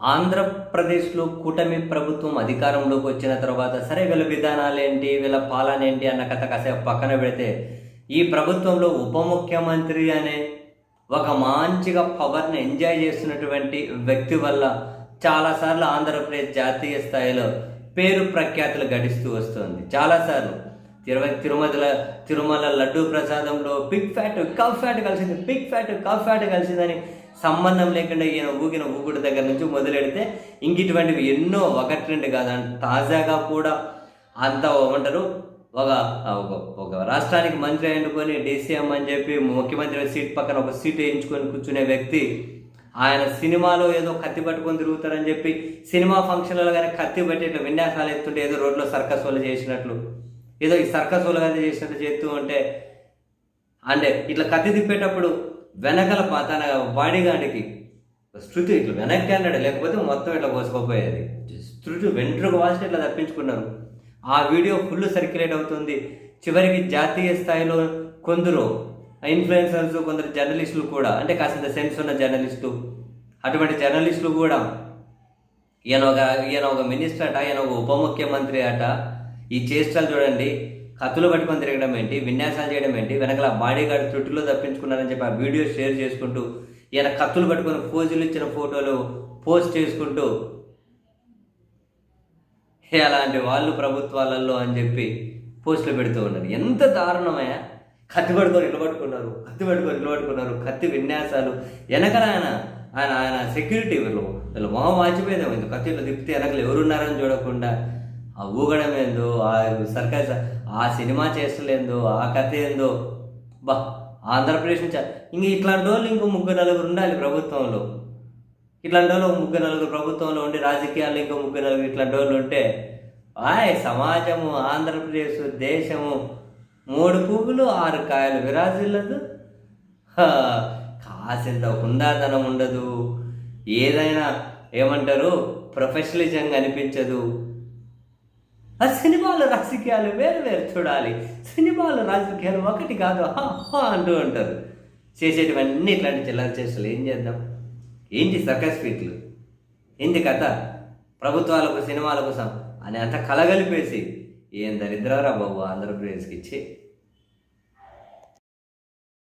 ఆంధ్రప్రదేశ్లో కూటమి ప్రభుత్వం అధికారంలోకి వచ్చిన తర్వాత సరే వీళ్ళ విధానాలు ఏంటి వీళ్ళ పాలన ఏంటి అన్న కథ కాసేపు పక్కన పెడితే ఈ ప్రభుత్వంలో ఉప ముఖ్యమంత్రి అనే ఒక మంచిగా పవర్ని ఎంజాయ్ చేస్తున్నటువంటి వ్యక్తి వల్ల చాలాసార్లు ఆంధ్రప్రదేశ్ జాతీయ స్థాయిలో పేరు ప్రఖ్యాతులు గడిస్తూ వస్తుంది. చాలాసార్లు తిరుమల తిరుమల తిరుమల లడ్డూ ప్రసాదంలో పిగ్ ఫ్యాట్ కఫ్ ఫ్యాట్ కలిసింది పిగ్ ఫ్యాట్ కఫ్ ఫ్యాట్ కలిసిందని సంబంధం లేకుండా ఈయన ఊగిన ఊగుడు దగ్గర నుంచి మొదలెడితే ఇంక ఇటువంటివి ఎన్నో ఒకటి రెండు కాదండి తాజాగా కూడా అంత ఏమంటారు? ఒక ఒక ఒక రాష్ట్రానికి మంత్రి ఎన్నుకొని డీసీఎం అని చెప్పి ముఖ్యమంత్రి సీట్ పక్కన ఒక సీట్ వేయించుకొని కూర్చునే వ్యక్తి ఆయన సినిమాలో ఏదో కత్తి పట్టుకొని తిరుగుతారని చెప్పి సినిమా ఫంక్షన్లలో కానీ కత్తి పట్టి ఇట్లా విన్యాసాలు ఎత్తుంటే ఏదో రోడ్లో సర్కస్ వాళ్ళు చేసినట్లు. ఏదో ఈ సర్కస్ వాళ్ళు కానీ చేసినట్టు చేస్తూ ఉంటే అంటే ఇట్లా కత్తి తిప్పేటప్పుడు వెనకల తన బాడీగాడికి శృతి ఇట్లా వెనక్కి అన్నాడు లేకపోతే మొత్తం ఇట్లా కోసుకోపోయేది శృతి వెంట్రుక వాసిన ఇట్లా తప్పించుకున్నారు. ఆ వీడియో ఫుల్ సర్క్యులేట్ అవుతుంది. చివరికి జాతీయ స్థాయిలో కొందరు ఇన్ఫ్లుయెన్సర్స్ కొందరు జర్నలిస్టులు కూడా అంటే కాసింత సెన్స్ ఉన్న జర్నలిస్టు అటువంటి జర్నలిస్టులు కూడా ఈయన ఒక ఈయన ఒక మినిస్టర్ అట ఈయన ఒక ఉప ముఖ్యమంత్రి అట ఈ చేష్టలు చూడండి కత్తులు పట్టుకొని తిరగడం ఏంటి? విన్యాసాలు చేయడం ఏంటి? వెనకాల బాడీ గార్డ్ త్రుట్టులో తప్పించుకున్నారని చెప్పి ఆ వీడియో షేర్ చేసుకుంటూ ఈయన కత్తులు పట్టుకొని పోజులు ఇచ్చిన ఫోటోలు పోస్ట్ చేసుకుంటూ "హే, అలాంటి వాళ్ళు ప్రభుత్వాలలో అని చెప్పి పోస్టులు పెడుతూ ఉన్నారు. ఎంత దారుణమయ్యా? కత్తి పట్టుకొని నిలబట్టుకున్నారు కత్తి పట్టుకొని నిలబట్టుకున్నారు కత్తి విన్యాసాలు. వెనకల ఆయన ఆయన ఆయన సెక్యూరిటీ వీళ్ళు వీళ్ళు మొహం వాచిపోయిందేమో కత్తిలో తిప్పితే వెనకలు ఎవరున్నారని చూడకుండా ఆ ఊగడం ఏందో ఆ సర్కస్ ఆ సినిమా చేస్తలేందో ఆ కథ ఏందో. బా ఆంధ్రప్రదేశ్ నుంచి ఇంక ఇట్లాంటి వాళ్ళు ఇంకో ముగ్గురు నలుగురు ఉండాలి ప్రభుత్వంలో. ఇట్లాంటి వాళ్ళు ముగ్గు ముగ్గురు నలుగురు ప్రభుత్వంలో ఉండి రాజకీయాల్లో ఇంకో ముగ్గురు నలుగురు ఇట్లాంటి వాళ్ళు ఉంటే ఆయ్ సమాజము ఆంధ్రప్రదేశ్ దేశము మూడు పువ్వులు ఆరు కాయలు విరాజిల్లదు. కాసింత హుందాతనం ఉండదు. ఏదైనా ఏమంటారు ప్రొఫెషనలిజం అనిపించదు. ఆ సినిమాల రాజకీయాలు వేరు వేరు చూడాలి. సినిమాల రాజకీయాలు ఒకటి కాదు. హా, హా అంటూ ఉంటారు. చేసేటివన్నీ ఇట్లాంటి చిల్లర చేష్టలు. ఏం చేద్దాం? ఏంటి సర్కస్ ఫీట్లు? ఏంటి కథ? ప్రభుత్వాలకు సినిమాల కోసం అని అంత కలగలిపేసి ఏం దరిద్రరా బాబు ఆంధ్రప్రదేశ్కి ఇచ్చి.